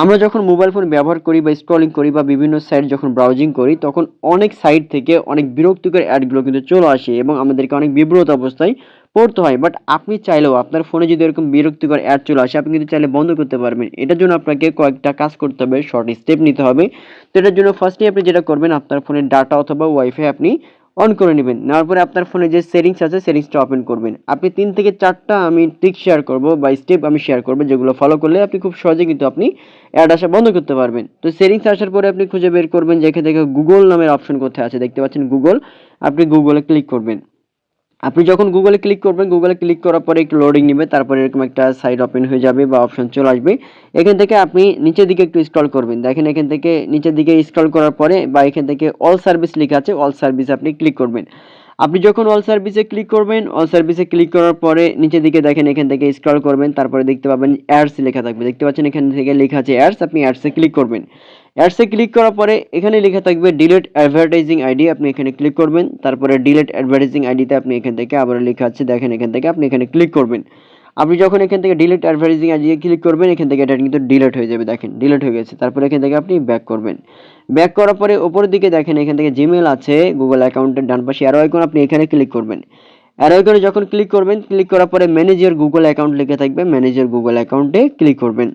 আমরা যখন mobile phone ব্যবহার করি বা স্ক্রলিং করি বা বিভিন্ন সাইট যখন ব্রাউজিং করি, তখন অনেক সাইট থেকে অনেক বিরক্তিকর অ্যাডগুলো কিন্তু চলে আসে এবং আমাদেরকে অনেক বিব্রত অবস্থায় পড়তে হয়। বাট আপনি চাইলেও আপনার ফোনে যদি এরকম বিরক্তিকর অ্যাড চলে আসে, আপনি কিন্তু চাইলে বন্ধ করতে পারবেন। এটার জন্য আপনাকে কয়েকটা কাজ করতে হবে শর্ট স্টেপ নিতে হবে। তো এটার জন্য ফার্স্টে আপনি যেটা করবেন, আপনার ফোনের ডাটা অথবা ওয়াইফাই আপনি অন করে নেবেন। নেওয়ার পরে আপনার ফোনে যে সেটিংস আছে সেটিংসটা ওপেন করবেন। আপনি তিন থেকে চারটা আমি ট্রিক শেয়ার করব বা স্টেপ আমি শেয়ার করব, যেগুলো ফলো করলে আপনি খুব সহজে কিন্তু আপনি অ্যাড আসা বন্ধ করতে পারবেন। তো সেটিংস আসার পরে আপনি খুঁজে বের করবেন, যেখানে দেখে গুগল নামের অপশন কোথায় আছে, দেখতে পাচ্ছেন গুগল আপনি গুগলে ক্লিক করবেন। আপনি যখন গুগলে ক্লিক করবেন গুগলে ক্লিক করার পরে একটু লোডিং নেবে, তারপরে এরকম একটা সাইড ওপেন হয়ে যাবে বা অপশন চলে আসবে। এখান থেকে আপনি নিচের দিকে একটু স্ক্রল করবেন। দেখেন এখান থেকে নিচের দিকে স্ক্রল করার পরে বা এখান থেকে অল সার্ভিস লেখা আছে অল সার্ভিস আপনি ক্লিক করবেন। আপনি যখন অল সার্ভিসে ক্লিক করবেন অল সার্ভিসে ক্লিক করার পরে নিচের দিকে দেখেন, এখান থেকে স্ক্রল করবেন, তারপরে দেখতে পাবেন অ্যাডস লেখা থাকবে। দেখতে পাচ্ছেন এখান থেকে লেখা আছে অ্যাডস আপনি অ্যাডসে ক্লিক করবেন। অ্যাডসে ক্লিক করার পরে এখানে লেখা থাকবে ডিলেট অ্যাডভার্টাইজিং আইডি আপনি এখানে ক্লিক করবেন। তারপরে ডিলেট অ্যাডভার্টাইজিং আইডিতে আপনি এখান থেকে আবার লেখা আছে, দেখেন এখান থেকে আপনি এখানে ক্লিক করবেন। আপনি যখন এখান থেকে ডিলেট অ্যাডভার্টাইজিং আইডি ক্লিক করবেন, এখান থেকে এটা কিন্তু ডিলেট হয়ে যাবে, দেখেন ডিলেট হয়ে গেছে। তারপরে এখান থেকে আপনি ব্যাক করবেন। ব্যাক করার পরে ওপরের দিকে দেখেন, এখান থেকে জিমেল আছে গুগল অ্যাকাউন্টের ডান পাশে আরও আইকন আপনি এখানে ক্লিক করবেন। অ্যারো আইকনে যখন ক্লিক করবেন ক্লিক করার পরে ম্যানেজার গুগল অ্যাকাউন্ট লিখে থাকবে ম্যানেজার গুগল অ্যাকাউন্টে ক্লিক করবেন।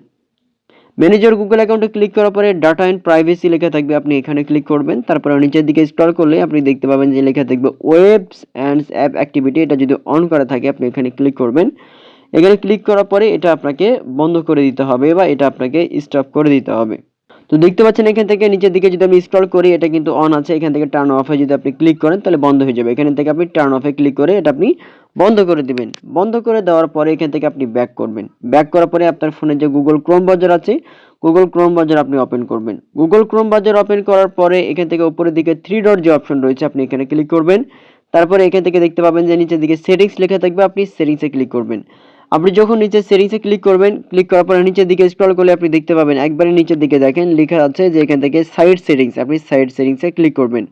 ম্যানেজার গুগল অ্যাকাউন্টে ক্লিক করার পরে ডাটা অ্যান্ড প্রাইভেসি লেখা থাকবে। আপনি এখানে ক্লিক করবেন, তারপরে নিচের দিকে স্ক্রল করলে আপনি দেখতে পাবেন যে লেখা থাকবে ওয়েবস অ্যান্ড অ্যাপ অ্যাক্টিভিটি এটা যদি অন করা থাকে, আপনি এখানে ক্লিক করবেন। এখানে ক্লিক করার পরে এটা আপনাকে বন্ধ করে দিতে হবে বা এটা আপনাকে স্টপ করে দিতে হবে। তো দেখতে পাচ্ছেন এখান থেকে নিচের দিকে যদি আমি স্ক্রল করি, এটা কিন্তু অন আছে। এখান থেকে টার্ন অফে যদি আপনি ক্লিক করেন, তাহলে বন্ধ হয়ে যাবে। এখান থেকে আপনি টার্ন অফে ক্লিক করে এটা আপনি বন্ধ করে দিবেন। বন্ধ করে দেওয়ার পরে এখান থেকে আপনি ব্যাক করবেন। ব্যাক করার পরে আপনার ফোনে যে গুগল ক্রোম বাজার আছে গুগল ক্রোম বাজার আপনি ওপেন করবেন। গুগল ক্রোম বাজার ওপেন করার পরে এখান থেকে উপরের দিকে থ্রি ডট যে অপশন রয়েছে, আপনি এখানে ক্লিক করবেন। তারপরে এখান থেকে দেখতে পাবেন যে নিচের দিকে সেটিংস লেখা থাকবে, আপনি সেটিংসে ক্লিক করবেন। আপনি যখন নিচে সেটিংসে ক্লিক করবেন ক্লিক করার পরে নিচের দিকে স্ক্রল করলে আপনি দেখতে পাবেন, একবারে নিচের দিকে দেখেন, লেখা আছে যে এখান থেকে সাইড সেটিংস আপনি সাইড সেটিংসে ক্লিক করবেন।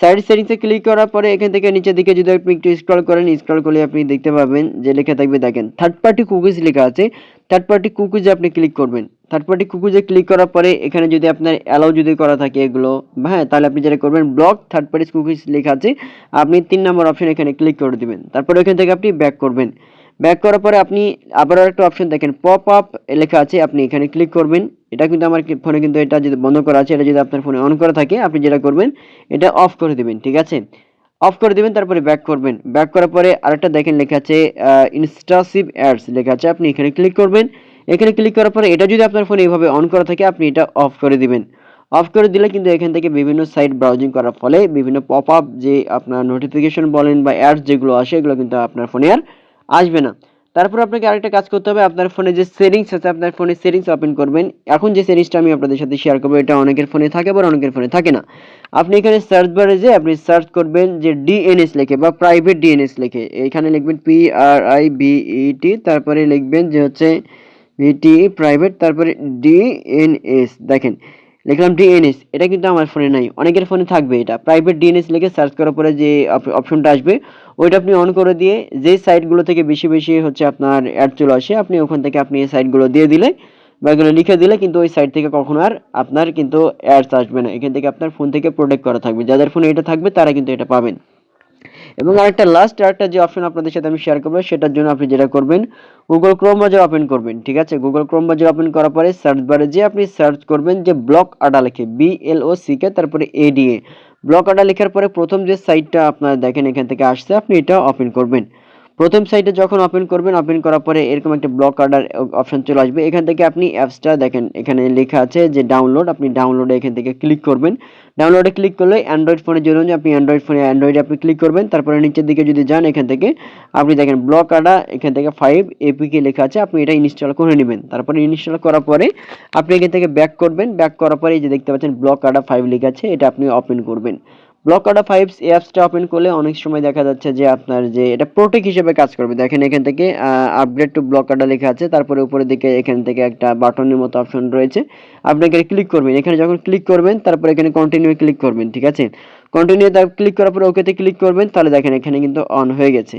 সাইড সেটিংসে ক্লিক করার পরে এখান থেকে নিচের দিকে যদি আপনি একটু স্ক্রল করেন স্ক্রল করলে আপনি দেখতে পাবেন যে লেখা থাকবে, দেখেন থার্ড পার্টি কুকিজ লেখা আছে থার্ড পার্টি কুকিজে আপনি ক্লিক করবেন। থার্ড পার্টি কুকিজে ক্লিক করার পরে এখানে যদি আপনার অ্যালাউ যদি করা থাকে এগুলো হ্যাঁ তাহলে আপনি যেটা করবেন ব্লক থার্ড পার্টি কুকিজ লেখা আছে, আপনি তিন নম্বর অপশন এখানে ক্লিক করে দিবেন। তারপরে এখান থেকে আপনি ব্যাক করবেন। ব্যাক করার পরে আপনি আবারও একটা অপশন দেখেন পপ আপ লেখা আছে, আপনি এখানে ক্লিক করবেন। এটা কিন্তু আমার ফোনে কিন্তু এটা যদি বন্ধ করা আছে, এটা যদি আপনার ফোনে অন করা থাকে, আপনি যেটা করবেন, এটা অফ করে দিবেন, ঠিক আছে? অফ করে দিবেন, তারপরে ব্যাক করবেন। ব্যাক করার পরে আরেকটা দেখেন, লেখা আছে ইনস্টাসিভ অ্যাডস লেখা আছে, আপনি এখানে ক্লিক করবেন। এখানে ক্লিক করার পরে এটা যদি আপনার ফোনে এইভাবে অন করা থাকে, আপনি এটা অফ করে দিবেন। অফ করে দিলে কিন্তু এখান থেকে বিভিন্ন সাইট ব্রাউজিং করার ফলে বিভিন্ন পপ আপ যে আপনার নোটিফিকেশন বলেন বা অ্যাডস যেগুলো আসে, এগুলো কিন্তু আপনার ফোনে আর আসবে না। তারপর আপনাকে আরেকটা কাজ করতে হবে, আপনার ফোনে যে সেটিংস আছে, আপনার ফোনে সেটিংস ওপেন করবেন। এখন যে সেটিংসটা আমি আপনাদের সাথে শেয়ার করব, এটা অনেকের ফোনে থাকে আবার অনেকের ফোনে থাকে না। আপনি এখানে সার্চ বারে যে আপনি সার্চ করবেন যে ডিএনএস লেখে বা প্রাইভেট ডিএনএস লেখে। এখানে লিখবেন পি আর আই বিইটি তারপরে লিখবেন যে হচ্ছে ভিটি প্রাইভেট তারপরে ডিএনএস দেখেন লিখলাম ডিএনএস এটা কিন্তু আমার ফোনে নাই। অনেকের ফোনে থাকবে এটা। প্রাইভেট ডিএনএস লিখে সার্চ করার পরে যে অপশনটা আসবে, ওইটা আপনি অন করে দিয়ে যে সাইটগুলো থেকে বেশি বেশি হচ্ছে আপনার অ্যাড চলে আসে, আপনি ওখান থেকে আপনি এই সাইটগুলো দিয়ে দিলে বা এগুলো লিখে দিলে কিন্তু ওই সাইট থেকে কখনো আর আপনার কিন্তু অ্যাডস আসবে না। এখান থেকে আপনার ফোন থেকে প্রোটেক্ট করা থাকবে। যাদের ফোনে এটা থাকবে, তারা কিন্তু এটা পাবেন। এবং আরেকটা লাস্ট আরেকটা যে অপশন আপনাদের সাথে আমি শেয়ার করব, সেটার জন্য আপনি যেটা করবেন গুগল ক্রোম বাজার ওপেন করবেন, ঠিক আছে? গুগল ক্রোম বাজার ওপেন করার পরে সার্চ বারে যে আপনি সার্চ করবেন যে ব্লক আডা লেখে বি এল ও সি কে তারপরে এডিএ ব্লক আডা লেখার পরে প্রথম যে সাইটটা আপনারা দেখেন, এখান থেকে আসছে, আপনি এটা ওপেন করবেন। প্রথম সাইটে যখন ওপেন করবেন ওপেন করার পরে এরকম একটা ব্লক অর্ডার অপশন চলে আসবে। এখান থেকে আপনি অ্যাপসটা দেখেন, এখানে লেখা আছে যে ডাউনলোড আপনি ডাউনলোডে এখান থেকে ক্লিক করবেন। ডাউনলোডে ক্লিক করলে অ্যান্ড্রয়েড ফোনের জন্য আপনি অ্যান্ড্রয়েড ফোনে অ্যান্ড্রয়েডে আপনি ক্লিক করবেন, তারপরে নিচের দিকে যদি যান, এখান থেকে আপনি দেখেন ব্লক আডা এখান থেকে ফাইভ এপিকে লেখা আছে, আপনি এটা ইনস্টল করে নেবেন। তারপরে ইনস্টল করার পরে আপনি এখান থেকে ব্যাক করবেন। ব্যাক করার পরে যে দেখতে পাচ্ছেন ব্লক আডা ফাইভ লেখা আছে, এটা আপনি ওপেন করবেন। ব্লক আডা ফাইভস অ্যাপসটা ওপেন করলে অনেক সময় দেখা যাচ্ছে যে আপনার যে এটা প্রোটেক হিসেবে কাজ করবে। দেখেন এখান থেকে আপডেট টু ব্লক আডা লেখা আছে, তারপরে উপরের দিকে এখান থেকে একটা বাটনের মতো অপশন রয়েছে। আপনি এখানে ক্লিক করবেন। এখানে যখন ক্লিক করবেন, তারপরে এখানে কন্টিনিউ ক্লিক করবেন, ঠিক আছে? কন্টিনিউ ক্লিক করার পরে ওকেতে ক্লিক করবেন, তাহলে দেখেন এখানে কিন্তু অন হয়ে গেছে।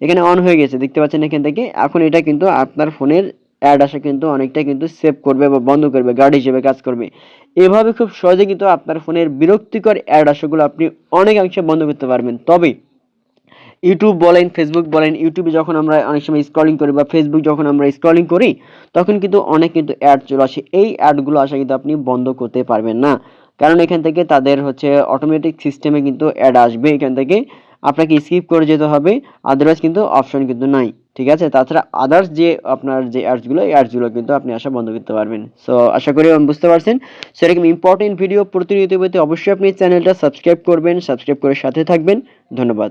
এখানে অন হয়ে গেছে, দেখতে পাচ্ছেন এখান থেকে। এখন এটা কিন্তু আপনার ফোনের অ্যাড আসা কিন্তু অনেকটা কিন্তু সেভ করবে বা বন্ধ করবে গার্ড হিসেবে কাজ করবে। এভাবে খুব সহজে কিন্তু আপনার ফোনের বিরক্তিকর অ্যাড আসাগুলো আপনি অনেকাংশে বন্ধ করতে পারবেন। তবে ইউটিউব বলেন ফেসবুক বলেন ইউটিউবে যখন আমরা অনেক সময় স্ক্রলিং করি বা ফেসবুক যখন আমরা স্ক্রলিং করি, তখন কিন্তু অনেক কিন্তু অ্যাড চলে আসে। এই অ্যাডগুলো আসা কিন্তু আপনি বন্ধ করতে পারবেন না। কারণ এখান থেকে তাদের হচ্ছে অটোমেটিক সিস্টেমে কিন্তু অ্যাড আসবে। এখান থেকে আপনাকে স্কিপ করে যেতে হবে আদারওয়াইজ কিন্তু অপশন কিন্তু নাই। ঠিক আছে? তাছাড়া আদার্স যে আপনার যে অ্যাডসগুলো এই অ্যাডসগুলো কিন্তু আপনি আসা বন্ধ করতে পারবেন। সো আশা করি বুঝতে পারছেন। সো এরকম ইম্পর্টেন্ট ভিডিও প্রতিনিয়ত পেতে অবশ্যই আপনি চ্যানেলটা সাবস্ক্রাইব করবেন সাবস্ক্রাইব করে সাথে থাকবেন। ধন্যবাদ।